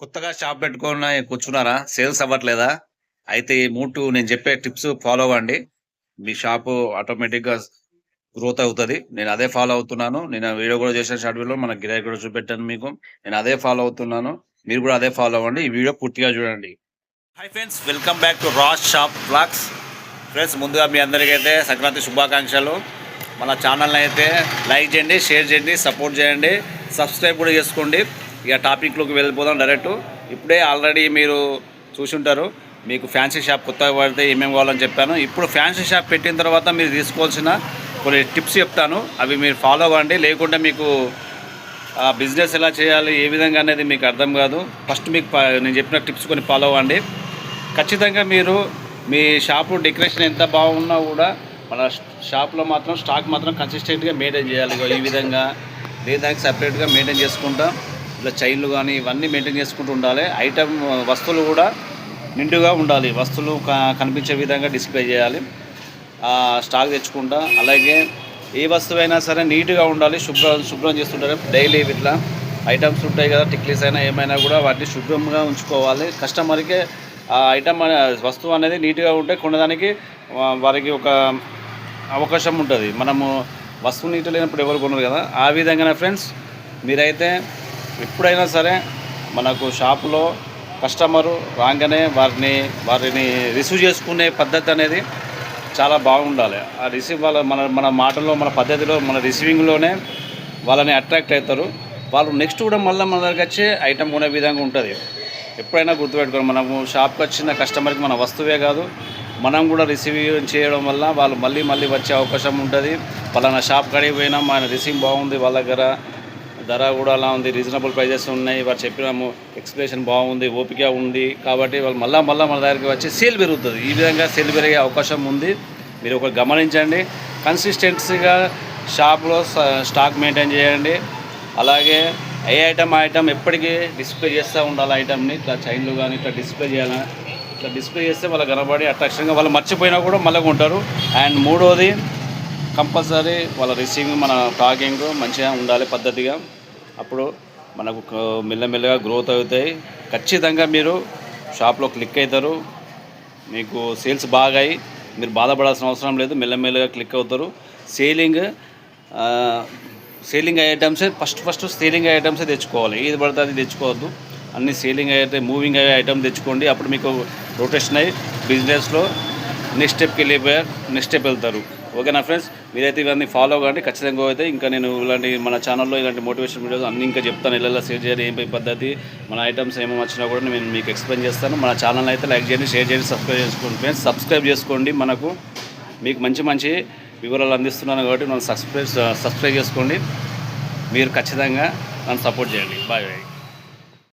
కొత్తగా షాప్ పెట్టుకున్న కూర్చున్నారా? సేల్స్ అవ్వట్లేదా? అయితే ఈ మూటు నేను చెప్పే టిప్స్ ఫాలో అవ్వండి. మీ షాపు ఆటోమేటిక్గా గ్రోత్ అవుతుంది. నేను అదే ఫాలో అవుతున్నాను. నేను వీడియో కూడా చేసిన షార్ట్ వీడియో మన గిరాయి కూడా చూపెట్టాను మీకు. నేను అదే ఫాలో అవుతున్నాను. మీరు కూడా అదే ఫాలో అవ్వండి. ఈ వీడియో పూర్తిగా చూడండి. Hi friends welcome back to Raj shop blogs friends ముందుగా మీ అందరికైతే సంక్రాంతి శుభాకాంక్షలు. మన ఛానల్ని అయితే లైక్ చేయండి షేర్ చేయండి సపోర్ట్ చేయండి. సబ్స్క్రైబ్ కూడా చేసుకోండి. ఇక టాపిక్లోకి వెళ్ళిపోదాం డైరెక్ట్. ఇప్పుడే ఆల్రెడీ మీరు చూసుంటారు. మీకు ఫ్యాన్సీ షాప్ కొత్తగా పడితే ఏమేమి కావాలని చెప్పాను. ఇప్పుడు ఫ్యాన్సీ షాప్ పెట్టిన తర్వాత మీరు తీసుకోవాల్సిన కొన్ని టిప్స్ చెప్తాను. అవి మీరు ఫాలో అవ్వండి. లేకుంటే మీకు ఆ బిజినెస్ ఎలా చేయాలి ఏ విధంగా అనేది మీకు అర్థం కాదు. ఫస్ట్ మీకు ప- నేను చెప్పిన టిప్స్ కొన్ని ఫాలో అవ్వండి. ఖచ్చితంగా మీరు మీ షాపు డెకరేషన్ ఎంత బాగున్నా కూడా మన షాప్లో మాత్రం స్టాక్ మాత్రం కన్సిస్టెంట్గా మెయింటైన్ చేయాలి. ఈ విధంగా దానికి సపరేట్గా మెయింటైన్ చేసుకుంటాం. ఇట్లా చైన్లు కానీ ఇవన్నీ మెయింటైన్ చేసుకుంటూ ఉండాలి. ఐటమ్ వస్తువులు కూడా నిండుగా ఉండాలి. వస్తువులు కనిపించే విధంగా డిస్ప్లే చేయాలి. స్టాక్ తెచ్చుకుంటా. అలాగే ఏ వస్తువు అయినా సరే నీట్గా ఉండాలి. శుభ్రం శుభ్రం చేస్తుంటారు. డైలీ ఇట్లా ఐటమ్స్ ఉంటాయి కదా టిక్లీస్ అయినా ఏమైనా కూడా వాటిని శుభ్రంగా ఉంచుకోవాలి. కస్టమర్కి ఆ ఐటమ్ వస్తువు అనేది నీట్గా ఉంటే కొనడానికి వారికి ఒక అవకాశం ఉంటుంది. మనము వస్తువు నీట్ లేనప్పుడు ఎవరు కొనరు కదా. ఆ విధంగానే ఫ్రెండ్స్ మీరైతే ఎప్పుడైనా సరే మనకు షాపులో కస్టమరు రాగానే వారిని వారిని రిసీవ్ చేసుకునే పద్ధతి అనేది చాలా బాగుండాలి. ఆ రిసీవ్ వాళ్ళ మన మన మాటల్లో మన పద్ధతిలో మన రిసీవింగ్లోనే వాళ్ళని అట్రాక్ట్ అవుతారు. వాళ్ళు నెక్స్ట్ కూడా మళ్ళీ మన దగ్గరికి వచ్చి ఐటమ్ కొనే విధంగా ఉంటుంది. ఎప్పుడైనా గుర్తుపెట్టుకోండి మనము షాప్కి వచ్చిన కస్టమర్కి మన వస్తువే కాదు మనం కూడా రిసీవ్ చేయడం వల్ల వాళ్ళు మళ్ళీ మళ్ళీ వచ్చే అవకాశం ఉంటుంది. పలానా షాప్ కాడికి పోయినా మన రిసీవ్ బాగుంది వాళ్ళ దగ్గర ధర కూడా అలా ఉంది రీజనబుల్ ప్రైజెస్ ఉన్నాయి వారు చెప్పినాము ఎక్స్ప్రెషన్ బాగుంది ఓపిక ఉంది కాబట్టి వాళ్ళు మళ్ళా మళ్ళీ మన దగ్గరికి వచ్చి సేల్ పెరుగుతుంది. ఈ విధంగా సేల్ పెరిగే అవకాశం ఉంది. మీరు ఒకటి గమనించండి. కన్సిస్టెన్సీగా షాప్లో స్టాక్ మెయింటైన్ చేయండి. అలాగే ఏ ఐటమ్ ఐటమ్ ఎప్పటికీ డిస్ప్లే చేస్తూ ఉండాలి ఐటమ్ని ఇట్లా చైన్లు కానీ ఇట్లా డిస్ప్లే చేయాలి? ఇట్లా డిస్ప్లే చేస్తే వాళ్ళకి కనబడి అట్రాక్షన్గా వాళ్ళు మర్చిపోయినా కూడా మళ్ళీ కొంటారు. అండ్ మూడోది కంపల్సరీ వాళ్ళ రిసీవింగ్ మన టాకింగ్ మంచిగా ఉండాలి పద్ధతిగా. అప్పుడు మనకు మెల్లమెల్లగా గ్రోత్ అవుతాయి. ఖచ్చితంగా మీరు షాప్లో క్లిక్ అవుతారు. మీకు సేల్స్ బాగా అయ్యి మీరు బాధపడాల్సిన అవసరం లేదు. మెల్లమెల్లగా క్లిక్ అవుతారు. సేలింగ్ సేలింగ్ ఐటమ్సే ఫస్ట్ ఫస్ట్ సేలింగ్ ఐటమ్సే తెచ్చుకోవాలి. ఏది పడితే అది తెచ్చుకోవద్దు. అన్ని సేలింగ్ అయితే మూవింగ్ అయ్యే ఐటమ్ తెచ్చుకోండి. అప్పుడు మీకు రొటేషన్ అయ్యి బిజినెస్లో నెక్స్ట్ స్టెప్కి వెళ్ళిపోయారు. నెక్స్ట్ స్టెప్ వెళ్తారు. ఓకేనా ఫ్రెండ్స్ మీరైతే ఇవన్నీ ఫాలో కాండి ఖచ్చితంగా అయితే ఇంకా నేను ఇలాంటి మన ఛానల్లో ఇలాంటి మోటివేషన్ వీడియోస్ అన్ని ఇంకా చెప్తాను. ఇలా సేవ్ చేయాలి ఏం పద్ధతి మన ఐటమ్స్ ఏమేమి వచ్చినా కూడా నేను మీకు ఎక్స్ప్లెయిన్ చేస్తాను. మన ఛానల్ అయితే లైక్ చేయండి షేర్ చేయండి సబ్స్క్రైబ్ చేసుకోండి. ఫ్రెండ్స్ సబ్స్క్రైబ్ చేసుకోండి. మనకు మీకు మంచి మంచి వివరాలు అందిస్తున్నాను కాబట్టి మనం సబ్స్క్రైబ్ సబ్స్క్రైబ్ చేసుకోండి. మీరు ఖచ్చితంగా నన్ను సపోర్ట్ చేయండి. Bye bye